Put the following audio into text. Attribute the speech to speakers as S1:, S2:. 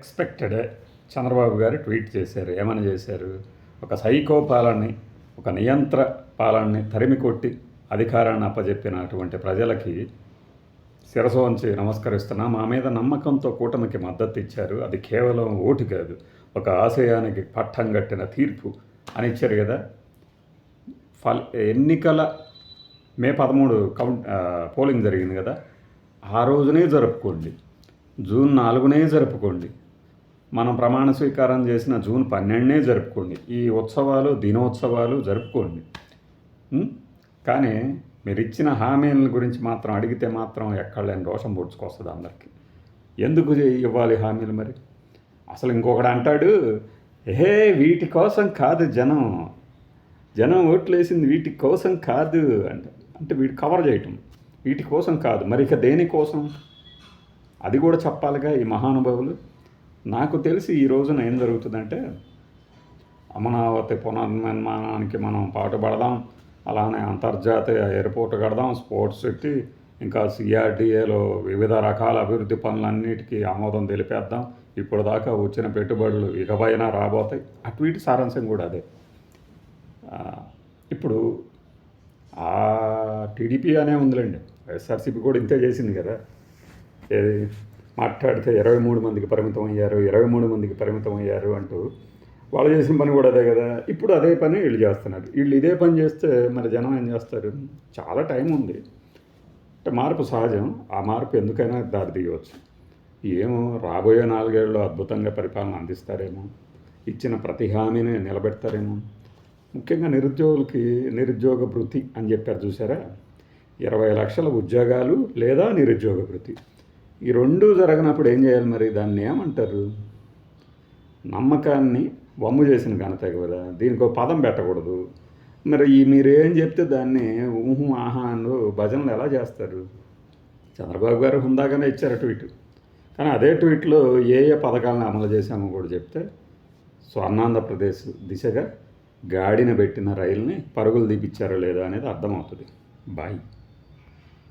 S1: Expected Chandrababu గారు tweet చేశారు. ఏమని చేశారు? ఒక సైకో పాలనని ఒక నియంత్ర పాలనని తరిమి కొట్టి అధికారాన్ని అప్పజెప్పినటువంటి ప్రజలకి శిరసోంచి నమస్కరిస్తున్నా మా మీద నమ్మకంతో కూటమికి మద్దతు ఇచ్చారు. అది కేవలం ఓటు కాదు ఒక ఆశయానికి పట్టం కట్టిన తీర్పు అని ఇచ్చారు కదా. ఫల్ ఎన్నికల మే పదమూడు కౌంట్ పోలింగ్ జరిగింది కదా. ఆ రోజునే జరుపుకోండి. జూన్ నాలుగునే జరుపుకోండి. మనం ప్రమాణ స్వీకారం చేసిన జూన్ పన్నెండునే జరుపుకోండి. ఈ ఉత్సవాలు దినోత్సవాలు జరుపుకోండి. కానీ మీరు ఇచ్చిన హామీల గురించి మాత్రం అడిగితే మాత్రం ఎక్కడ లేని రోషం పొడుచుకొస్తుంది అందరికీ. ఎందుకు ఇవ్వాలి హామీలు మరి? అసలు ఇంకొకడు అంటాడు ఏ వీటి కోసం కాదు జనం. జనం ఓట్లు వేసింది వీటి కోసం కాదు అంటే. అంటే వీటి కవర్ చేయటం. వీటి కోసం కాదు. మరి ఇక దేనికోసం? అది కూడా చెప్పాలిగా ఈ మహానుభావులు. నాకు తెలిసి ఈ రోజున ఏం జరుగుతుందంటే అమనావతి పునర్నిర్మాణానికి మనం పాటుపడదాం అలానే అంతర్జాతీయ ఎయిర్పోర్ట్ కడదాం స్పోర్ట్స్ సిటీ ఇంకా సిఆర్డిఏలో వివిధ రకాల అభివృద్ధి పనులన్నిటికీ ఆమోదం తెలిపేద్దాం. ఇప్పుడు దాకా వచ్చిన పెట్టుబడులు ఇకపైన రాబోతాయి. అటు ఇటు సారాంశం కూడా అదే. ఇప్పుడు ఆ టీడీపీ అనే ఉందిలేండి. వైఎస్ఆర్సీపీ కూడా ఇంతే చేసింది కదా. ఏది? మాట్లాడితే ఇరవై మూడు మందికి పరిమితం అయ్యారు ఇరవై మూడు మందికి పరిమితం అయ్యారు అంటూ వాళ్ళు చేసిన పని కూడా అదే కదా. ఇప్పుడు అదే పని వీళ్ళు చేస్తున్నారు. వీళ్ళు ఇదే పని చేస్తే మరి జనం ఏం చేస్తారు? చాలా టైం ఉంది. అంటే మార్పు సహజం. ఆ మార్పు ఎందుకైనా దారి తీయవచ్చు. ఏమో రాబోయే నాలుగేళ్ళు అద్భుతంగా పరిపాలన అందిస్తారేమో. ఇచ్చిన ప్రతి హామీని నిలబెడతారేమో. ముఖ్యంగా నిరుద్యోగులకి నిరుద్యోగ భృతి అని చెప్పారు చూసారా? ఇరవై లక్షల ఉద్యోగాలు లేదా నిరుద్యోగ భృతి? ఈ రెండు జరగనప్పుడు ఏం చేయాలి మరి? దాన్ని ఏమంటారు? నమ్మకాన్ని వమ్ము చేసిన ఘనత కదా. దీనికి ఒక పదం పెట్టకూడదు. మరి ఈ మీరు ఏం చెప్తే దాన్ని ఊహు ఆహా అను భజనలు ఎలా చేస్తారు? చంద్రబాబు గారు హుందాగానే ఇచ్చారు ట్వీట్. కానీ అదే ట్వీట్లో ఏ ఏ పథకాలను అమలు చేశామో కూడా చెప్తే స్వర్ణాంధ్రప్రదేశ్ దిశగా గాడిన పెట్టిన రైలుని పరుగులు దీపించారో లేదా అనేది అర్థమవుతుంది. బాయ్.